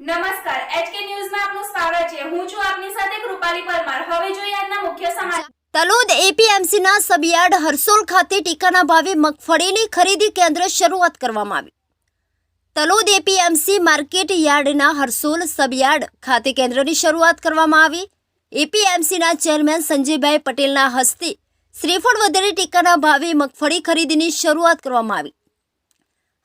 નમસ્કાર એચકે ન્યૂઝમાં આપનું સ્વાગત છે. હું છું આપની સાથે કૃપાલી પરમાર. હવે જોઈએ આજના મુખ્ય સમાચાર. તલોદ એપીએમસીના સબયાર્ડ હરસોલ ખાતે ટીકાના ભાવે મગફળીની ખરીદી કેન્દ્ર શરૂઆત કરવામાં આવી. તલોદ એપીએમસી માર્કેટ યાર્ડના હરસોલ સબયાર્ડ ખાતે કેન્દ્રની શરૂઆત કરવામાં આવી. એપીએમસીના ચેરમેન સંજયભાઈ પટેલના હસ્તે શ્રીફળ વધારે ટીકાના ભાવે મગફળી ખરીદીની શરૂઆત કરવામાં આવી.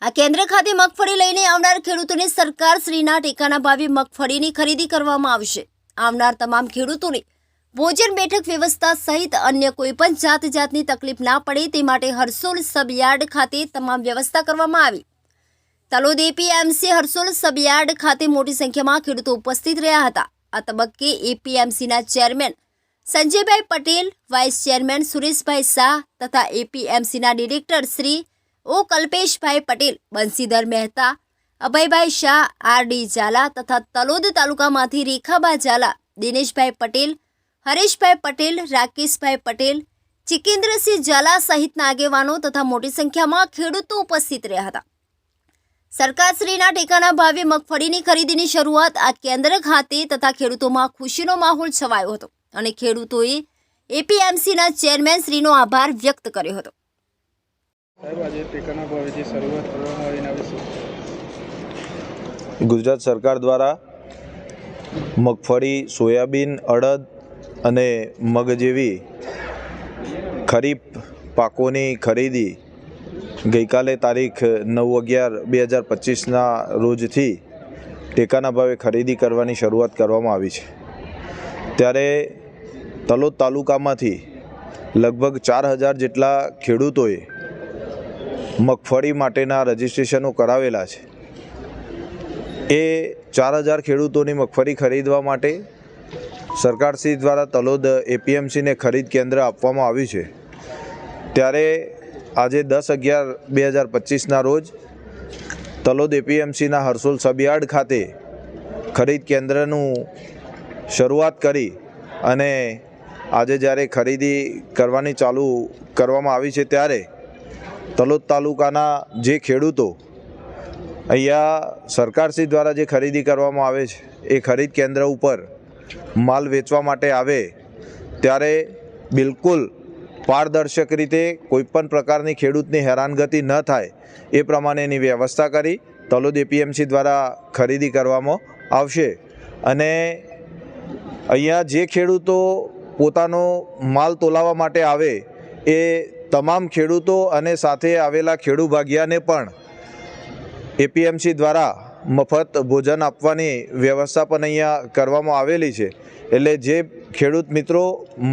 આ કેન્દ્ર ખાતે મગફળી લઈને આવનાર ખેડૂતોને સરકાર શ્રીના ટેકાના ભાવે મગફળીની ખરીદી કરવામાં આવશે. આવનાર તમામ ખેડૂતોને ભોજન બેઠક વ્યવસ્થા સહિત અન્ય કોઈપણ જાત જાતની તકલીફ ના પડે તે માટે હરસોલ સબયાર્ડ ખાતે તમામ વ્યવસ્થા કરવામાં આવી. તલોદ એપીએમસી હરસોલ સબયાર્ડ ખાતે મોટી સંખ્યામાં ખેડૂતો ઉપસ્થિત રહ્યા હતા. આ તબક્કે એપીએમસીના chairman Sanjaybhai Patel, vice chairman Sureshbhai Shah તથા એપીએમસીના ડિરેક્ટર શ્રી ઓ કલ્પેશભાઈ પટેલ બંસીધર મહેતા, અભયભાઈ શાહ, આર ડી ઝાલા તથા તલોદ તાલુકામાંથી રેખાબા ઝાલા, દિનેશભાઈ પટેલ, હરેશભાઈ પટેલ, રાકેશભાઈ પટેલ, ચિકેન્દ્રસિંહ ઝાલા સહિતના આગેવાનો તથા મોટી સંખ્યામાં ખેડૂતો ઉપસ્થિત રહ્યા હતા. સરકારશ્રીના ટેકાના ભાવે મગફળીની ખરીદીની શરૂઆત આ કેન્દ્ર ખાતે તથા ખેડૂતોમાં ખુશીનો માહોલ છવાયો હતો અને ખેડૂતોએ એપીએમસીના ચેરમેન શ્રીનો આભાર વ્યક્ત કર્યો હતો. ગુજરાત સરકાર દ્વારા મગફળી, સોયાબીન, અડદ અને મગ જેવી ખરીફ પાકોની ખરીદી ગઈકાલે તારીખ નવ અગિયાર બે હજાર પચીસના રોજથી ટેકાના ભાવે ખરીદી કરવાની શરૂઆત કરવામાં આવી છે. ત્યારે તલોદ તાલુકામાંથી લગભગ ચાર હજાર જેટલા ખેડૂતોએ મગફળી માટેના રજિસ્ટ્રેશનો કરાવેલા છે. એ ચાર હજાર ખેડૂતોની મગફળી ખરીદવા માટે સરકારશ્રી દ્વારા તલોદ એપીએમસીને ખરીદ કેન્દ્ર આપવામાં આવ્યું છે. ત્યારે આજે દસ અગિયાર બે હજાર પચીસના રોજ તલોદ એપીએમસીના હરસોલ સબયાર્ડ ખાતે ખરીદ કેન્દ્રનું શરૂઆત કરી અને આજે જ્યારે ખરીદી કરવાની ચાલુ કરવામાં આવી છે ત્યારે તલોદ તાલુકાના જે ખેડૂતો અહીંયા સરકારશ્રી દ્વારા જે ખરીદી કરવામાં આવે છે, એ ખરીદ કેન્દ્ર ઉપર માલ વેચવા માટે આવે, ત્યારે બિલકુલ પારદર્શક રીતે કોઈપણ પ્રકારની ખેડૂતની હેરાનગતિ ન થાય, એ પ્રમાણેની વ્યવસ્થા કરી તલોદ એપીએમસી દ્વારા ખરીદી કરવામાં આવશે. અને અહીંયા જે ખેડૂતો પોતાનો માલ તોલાવવા માટે આવે, એ તમામ ખેડૂતો અને સાથે આવેલા ખેડૂ ભાગ્યાને પણ એપીએમસી દ્વારા મફત ભોજન આપવાની વ્યવસ્થા પણ અહીંયા કરવામાં આવેલી છે. એટલે જે ખેડૂત મિત્રો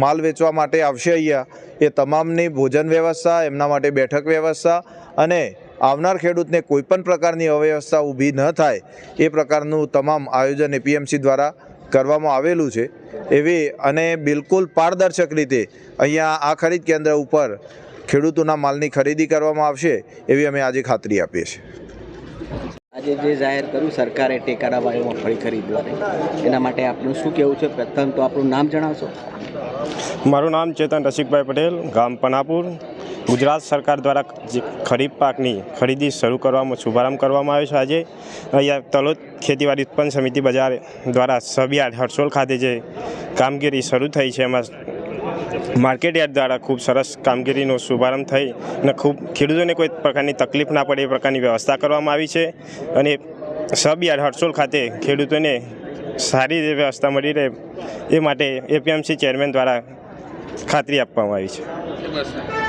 માલ વેચવા માટે આવશે અહીંયા, એ તમામની ભોજન વ્યવસ્થા, એમના માટે બેઠક વ્યવસ્થા અને આવનાર ખેડૂતને કોઈપણ પ્રકારની અવ્યવસ્થા ઊભી ન થાય, એ પ્રકારનું તમામ આયોજન એપીએમસી દ્વારા કરવામાં આવેલું છે. એવી અને બિલકુલ પારદર્શક રીતે અહીંયા આ ખરીદ કેન્દ્ર ઉપર ખેડૂતોના માલની ખરીદી કરવામાં આવશે એવી અમે આજે ખાતરી આપીએ છીએ. આજે જે જાહેર કર્યું સરકારે ટેકાના ભાવે મગફળી ખરીદવાની એના માટે આપનું શું કહેવું છે? પ્રથમ તો આપણું નામ જણાવશો. મારું નામ ચેતન રસિકભાઈ પટેલ ગામ પનાપુર. ગુજરાત સરકાર દ્વારા જે ખરીફ પાકની ખરીદી શરૂ કરવામાં શુભારંભ કરવામાં આવ્યો છે આજે. અહીંયા તલોદ ખેતીવાડી ઉત્પન્ન સમિતિ બજાર દ્વારા સબિયાર્ડ હરસોલ ખાતે જે કામગીરી શરૂ થઈ છે એમાં માર્કેટ યાર્ડ દ્વારા ખૂબ સરસ કામગીરીનો શુભારંભ થઈ અને ખૂબ ખેડૂતોને કોઈ પ્રકારની તકલીફ ના પડે એ પ્રકારની વ્યવસ્થા કરવામાં આવી છે. અને સબ યાર્ડ હરસોલ ખાતે ખેડૂતોને સારી રીતે વ્યવસ્થા મળી રહે એ માટે એપીએમસી ચેરમેન દ્વારા ખાતરી આપવામાં આવી છે.